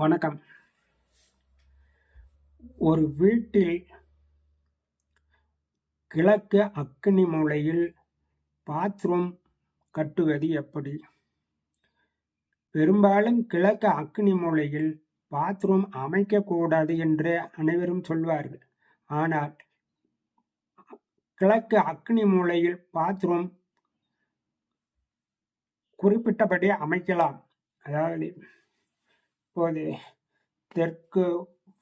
வணக்கம். ஒரு வீட்டில் கிழக்கு அக்கினி மூலையில் பாத்ரூம் கட்டுவது எப்படி? பெரும்பாலும் கிழக்கு அக்கினி மூலையில் பாத்ரூம் அமைக்கக்கூடாது என்று அனைவரும் சொல்வார்கள். ஆனால் கிழக்கு அக்னி மூலையில் பாத்ரூம் குறிப்பிட்டபடி அமைக்கலாம். அதாவது இப்போது தெற்கு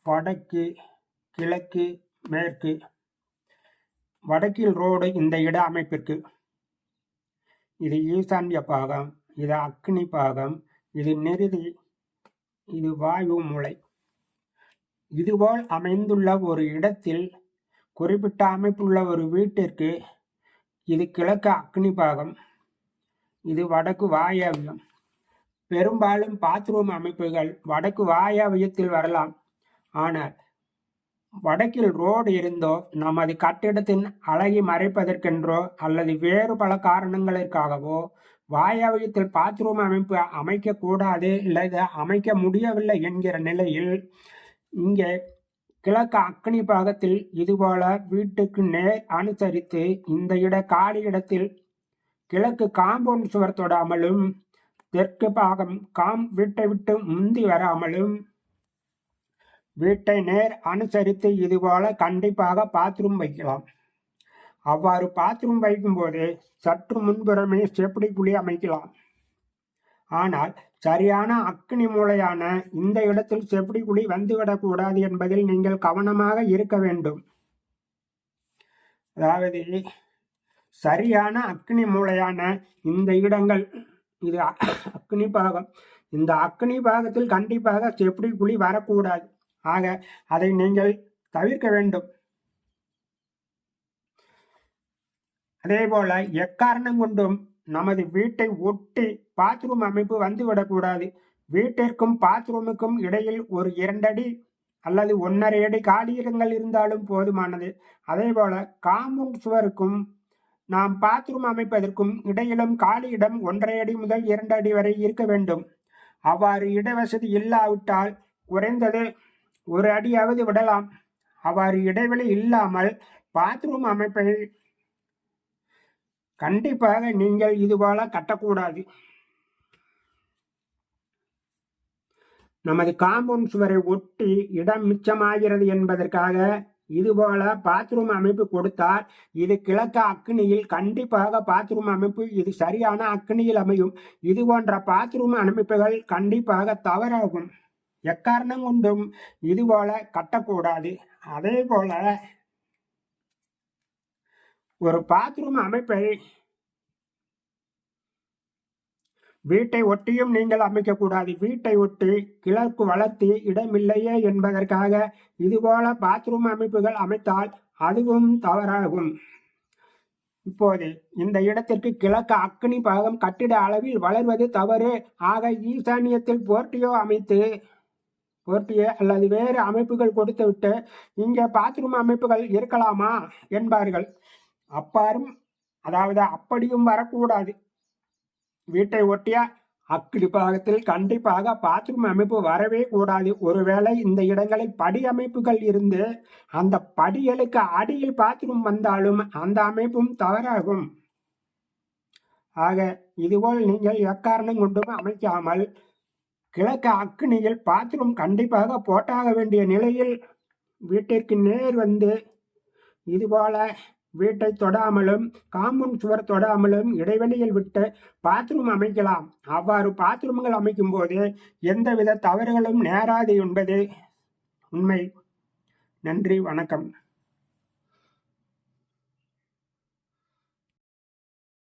வடக்கு கிழக்கு மேற்கு. வடக்கில் ரோடு இந்த இட அமைப்பிற்கு. இது ஈசான்ய பாகம் இது அக்னி பாகம் இது நெருதி இது வாயு மூளை இதுபோல் அமைந்துள்ள ஒரு இடத்தில் குறிப்பிட்ட அமைப்புள்ள ஒரு வீட்டிற்கு இது கிழக்கு அக்னி பாகம் இது வடக்கு வாயவியம் பெரும்பாலும் பாத்ரூம் அமைப்புகள் வடக்கு வாயாவயத்தில் வரலாம். ஆனால் வடக்கில் ரோடு இருந்தோ நமது கட்டிடத்தின் அழகி மறைப்பதற்கென்றோ அல்லது வேறு பல காரணங்களுக்காகவோ வாயாவயத்தில் பாத்ரூம் அமைப்பு அமைக்கக்கூடாது அல்லது அமைக்க முடியவில்லை என்கிற நிலையில் இங்கே கிழக்கு அக்னி பாகத்தில் இதுபோல வீட்டுக்கு நேர் அனுசரித்து இந்த இட காலி இடத்தில் கிழக்கு காம்பவுண்ட் சுவர் தொடாமலும் தெற்கு பாகம் காம் வீட்டை விட்டு முந்தி வராமலும் வீட்டை நேர் அனுசரித்து இதுபோல கண்டிப்பாக பாத்ரூம் வைக்கலாம். அவ்வாறு பாத்ரூம் வைக்கும்போது சற்று முன்புறமே செப்படி குழி அமைக்கலாம். ஆனால் சரியான அக்னி மூலையான இந்த இடத்தில் செப்படி குழி வந்துவிடக்கூடாது என்பதில் நீங்கள் கவனமாக இருக்க வேண்டும். அதாவது சரியான அக்னி மூலையான இந்த இடங்கள் இது அக்னி பாகம். இந்த அக்னி பாகத்தில் கண்டிப்பாக செப்படி குழி வரக்கூடாது. ஆக அதை நீங்கள் தவிர்க்க வேண்டும். அதே போல எக்காரணம் கொண்டும் நமது வீட்டை ஒட்டி பாத்ரூம் அமைப்பு வந்துவிடக்கூடாது. வீட்டிற்கும் பாத்ரூமுக்கும் இடையில் ஒரு இரண்டடி அல்லது ஒன்றரை அடி காலியிடங்கள் இருந்தாலும் போதுமானது. அதே போல காம்பவுண்ட் சுவருக்கும் நாம் பாத்ரூம் அமைப்பதற்கும் இடையிலும் காலி இடம் ஒன்றரை அடி முதல் இரண்டு அடி வரை இருக்க வேண்டும். அவ்வாறு இடவசதி இல்லாவிட்டால் குறைந்தது ஒரு அடியாவது விடலாம். அவ்வாறு இடைவெளி இல்லாமல் பாத்ரூம் அமைப்பை கண்டிப்பாக நீங்கள் இதுபோல கட்டக்கூடாது நமது காம்பவுண்ட் சுவரை ஒட்டி இடம் மிச்சமாகிறது என்பதற்காக இதுபோல பாத்ரூம் அமைப்பு கொடுத்தால் இது கிழக்கு அக்னியில் கண்டிப்பாக பாத்ரூம் அமைப்பு இது சரியான அக்னியில் அமையும். இது போன்ற பாத்ரூம் அமைப்புகள் கண்டிப்பாக தவறாகும். எக்காரணம் கொண்டும் இதுபோல கட்டக்கூடாது. அதே போல ஒரு பாத்ரூம் அமைப்பை வீட்டை ஒட்டியும் நீங்கள் அமைக்கக்கூடாது. வீட்டை ஒட்டி கிழக்கு வளர்த்தி இடமில்லையே என்பதற்காக இதுபோல பாத்ரூம் அமைப்புகள் அமைத்தால் அதுவும் தவறாகும். இப்போது இந்த இடத்திற்கு கிழக்கு அக்னி பாகம் கட்டிட அளவில் வளர்வது தவறு. ஆக ஈசானியத்தில் போர்ட்டியோ அமைத்து போர்ட்டியோ அல்லது வேறு அமைப்புகள் கொடுத்துவிட்டு இங்கே பாத்ரூம் அமைப்புகள் இருக்கலாமா? என்பார்கள். அப்பாரும் அதாவது அப்படியும் வரக்கூடாது. வீட்டை ஒட்டிய அக்கிடி பாகத்தில் கண்டிப்பாக பாத்ரூம் அமைப்பு வரவே கூடாது. ஒருவேளை இந்த இடங்களில் படி அமைப்புகள் இருந்து அந்த படிகளுக்கு அடியில் பாத்ரூம் வந்தாலும் அந்த அமைப்பும் தவறாகும். ஆக இதுபோல் நீங்கள் எக்காரணம் கொண்டும் அமைக்காமல் கிழக்கு அக்னியில் பாத்ரூம் கண்டிப்பாக போட்டாக வேண்டிய நிலையில் வீட்டிற்கு நேர் வந்து இதுபோல வீட்டை தொடாமலும் காம்பவுண்ட் சுவர் தொடாமலும் இடைவெளியில் விட்டு பாத்ரூம் அமைக்கலாம். அவ்வாறு பாத்ரூம்கள் அமைக்கும் போது எந்தவித தவறுகளும் நேராது என்பது உண்மை. நன்றி வணக்கம்.